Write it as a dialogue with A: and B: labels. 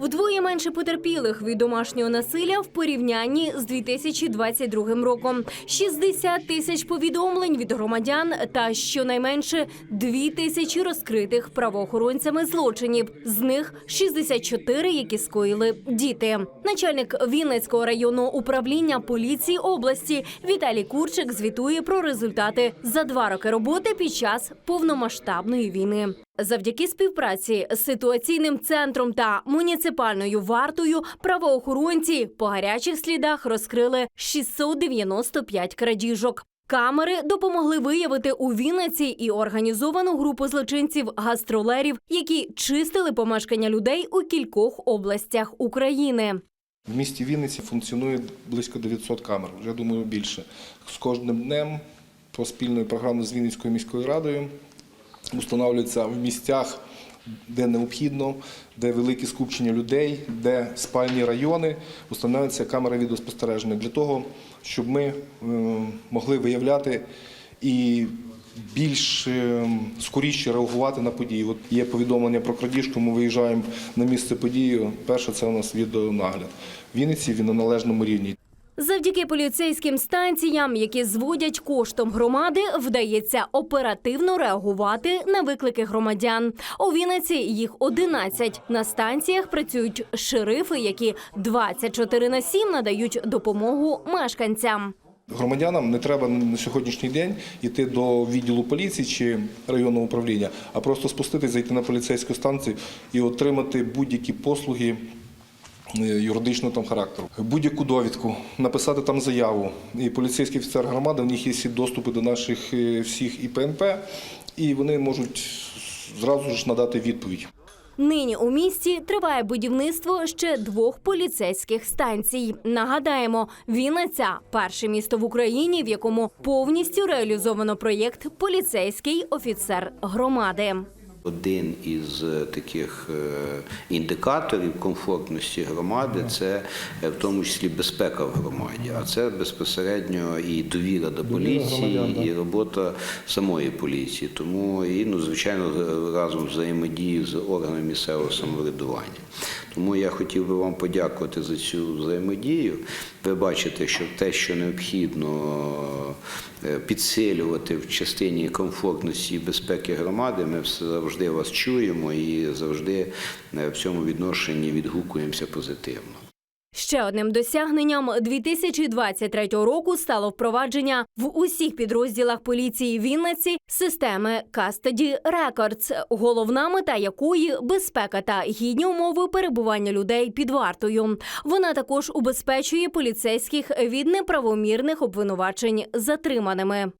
A: Вдвоє менше потерпілих від домашнього насилля в порівнянні з 2022 роком. 60 тисяч повідомлень від громадян та щонайменше 2 тисячі розкритих правоохоронцями злочинів. З них 64, які скоїли діти. Начальник Вінницького районного управління поліції області Віталій Курчик звітує про результати за два роки роботи під час повномасштабної війни. Завдяки співпраці з ситуаційним центром та муніципальною вартою правоохоронці по гарячих слідах розкрили 695 крадіжок. Камери допомогли виявити у Вінниці і організовану групу злочинців гастролерів, які чистили помешкання людей у кількох областях України.
B: В місті Вінниці функціонує близько 900 камер, вже думаю більше. З кожним днем по спільної програми з Вінницькою міською радою встановлюються в місцях, де необхідно, де великі скупчення людей, де спальні райони, встановлюються камери відеоспостереження для того, щоб ми е, могли виявляти і більш е, скоріше реагувати на події. От є повідомлення про крадіжку, ми виїжджаємо на місце події. Перше це у нас відеонагляд. В Вінниці він на належному рівні.
A: Завдяки поліцейським станціям, які зводять коштом громади, вдається оперативно реагувати на виклики громадян. У Вінниці їх 11. На станціях працюють шерифи, які 24 на 7 надають допомогу мешканцям.
B: Громадянам не треба на сьогоднішній день йти до відділу поліції чи районного управління, а просто спуститись, зайти на поліцейську станцію і отримати будь-які послуги юридичного там характеру, будь-яку довідку, написати там заяву. І поліцейський офіцер громади, в них є всі доступи до наших е, всіх ІПНП, і вони можуть зразу ж надати відповідь.
A: Нині у місті триває будівництво ще двох поліцейських станцій. Нагадаємо, Вінниця – перше місто в Україні, в якому повністю реалізовано проєкт Поліцейський офіцер громади.
C: Один із е, таких е, індикаторів комфортності громади це е, в тому числі безпека в громаді, а це безпосередньо і довіра до поліції, і робота самої поліції. Тому і ну, звичайно разом взаємодії з органами місцевого самоврядування. Тому я хотів би вам подякувати за цю взаємодію. Ви бачите, що те, що необхідно е, підсилювати в частині комфортності і безпеки громади, ми завжди вас чуємо і завжди е, в цьому відношенні відгукуємося позитивно.
A: Ще одним досягненням 2023 року стало впровадження в усіх підрозділах поліції Вінниці системи Custody Records, головна мета якої безпека та гідні умови перебування людей під вартою. Вона також убезпечує поліцейських від неправомірних обвинувачень затриманими.